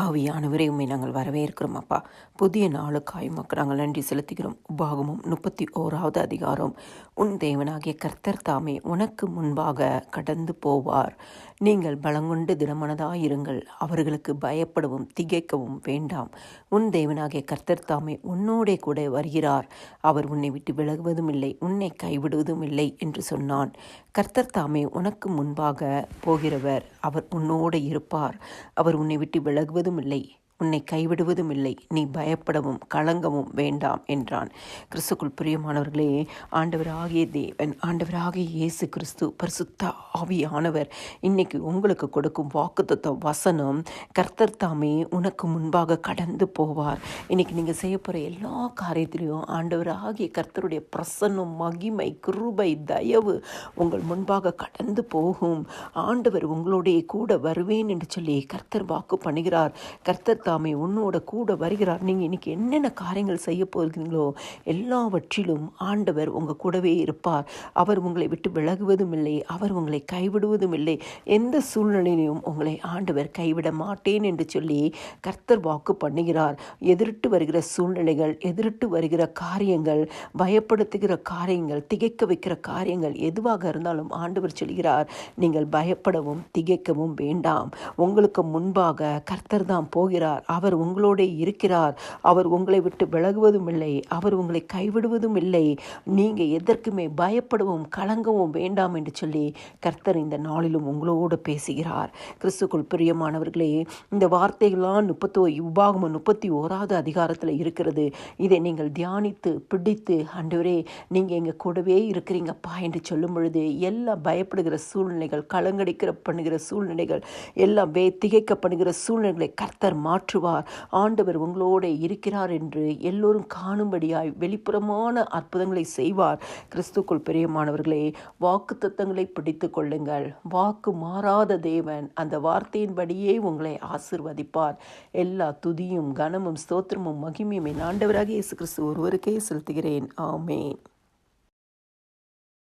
ஆவியானவரை உண்மை நாங்கள் வரவேற்கிறோம் அப்பா. புதிய நாளுக்காய் மக்கள் நாங்கள் நன்றி செலுத்துகிறோம். உபாகமும் முப்பத்தி ஓராவது அதிகாரம். உன் தேவனாகிய கர்த்தர் தாமே உனக்கு முன்பாக கடந்து போவார். நீங்கள் பலங்கொண்டு தினமனதாயிருங்கள் அவர்களுக்கு பயப்படவும் திகைக்கவும் வேண்டாம். உன் தேவனாகிய கர்த்தர் தாமே உன்னோடே கூட வருகிறார். அவர் உன்னை விட்டு விலகுவதும் இல்லை உன்னை கைவிடுவதும் இல்லை என்று சொன்னான். கர்த்தர் தாமே உனக்கு முன்பாக போகிறவர். அவர் உன்னோடு இருப்பார். அவர் உன்னை விட்டு விலகுவதும் இல்லை உன்னை கைவிடுவதும் இல்லை. நீ பயப்படவும் கலங்கவும் வேண்டாம் என்றான். கிறிஸ்துக்குள் பிரியமானவர்களே ஆண்டவராகிய தேவன் ஆண்டவராகிய இயேசு கிறிஸ்து பரிசுத்த ஆவியானவர் இன்னைக்கு உங்களுக்கு கொடுக்கும் வாக்குத்த வசனம் கர்த்தர் தாமே உனக்கு முன்பாக கடந்து போவார். இன்னைக்கு நீங்கள் செய்ய போகிற எல்லா காரியத்திலையும் ஆண்டவராகிய கர்த்தருடைய பிரசன்னம் மகிமை கிருபை தயவு உங்கள் முன்பாக கடந்து போகும். ஆண்டவர் உங்களுடைய கூட வருவேன் என்று சொல்லி கர்த்தர் வாக்கு பண்ணுகிறார். கர்த்தர் தாமே உன்னோட கூட வருகிறார். நீங்கள் இன்றைக்கி என்னென்ன காரியங்கள் செய்ய போகிறீங்களோ எல்லாவற்றிலும் ஆண்டவர் உங்கள் கூடவே இருப்பார். அவர் உங்களை விட்டு விலகுவதும் இல்லை அவர் உங்களை கைவிடுவதும் இல்லை. எந்த சூழ்நிலையிலும் உங்களை ஆண்டவர் கைவிட மாட்டேன் என்று சொல்லி கர்த்தர் வாக்கு பண்ணுகிறார். எதிரிட்டு வருகிற சூழ்நிலைகள் எதிரிட்டு வருகிற காரியங்கள் பயப்படுத்துகிற காரியங்கள் திகைக்க வைக்கிற காரியங்கள் எதுவாக இருந்தாலும் ஆண்டவர் சொல்கிறார் நீங்கள் பயப்படவும் திகைக்கவும் வேண்டாம். உங்களுக்கு முன்பாக கர்த்தர் தான் போகிறார். அவர் உங்களோட இருக்கிறார். அவர் உங்களை விட்டு விலகுவதும் இல்லை அவர் உங்களை கைவிடுவதும் இல்லை நீங்கள் எதற்குமே பயப்படவும் கலங்கவும் வேண்டாம் என்று சொல்லி கர்த்தர் இந்த நாளிலும் உங்களோடு பேசுகிறார். கிறிஸ்துக்குள் பிரியமானவர்களே இந்த வார்த்தைகள்லாம் முப்பத்தோ உபாகமம் முப்பத்தி ஓராவது அதிகாரத்தில் இருக்கிறது. இதை நீங்கள் தியானித்து பிடித்து ஆண்டவரே நீங்கள் எங்கள் கூடவே இருக்கிறீங்கப்பா என்று சொல்லும் பொழுது எல்லா பயப்படுகிற சூழ்நிலைகள் கலங்கடிக்கிற பண்ணுகிற சூழ்நிலைகள் எல்லாம் வே திகைக்கப்படுகிற சூழ்நிலைகளை கர்த்தர் மாற்றுவார். ஆண்டவர் உங்களோட இருக்கிறார் என்று எல்லோரும் காணும்படியாய் வெளிப்புறமான அற்புதங்களை செய்வார். கிறிஸ்துக்குள் பெரியமானவர்களே வாக்கு தத்தங்களை பிடித்து கொள்ளுங்கள். வாக்கு மாறாத தேவன் அந்த வார்த்தையின்படியே உங்களை ஆசிர்வதிப்பார். எல்லா துதியும் கனமும் ஸ்தோத்திரமும் மகிமையும் என் ஆண்டவராக இயேசு கிறிஸ்து ஒருவருக்கே செலுத்துகிறேன். ஆமேன்.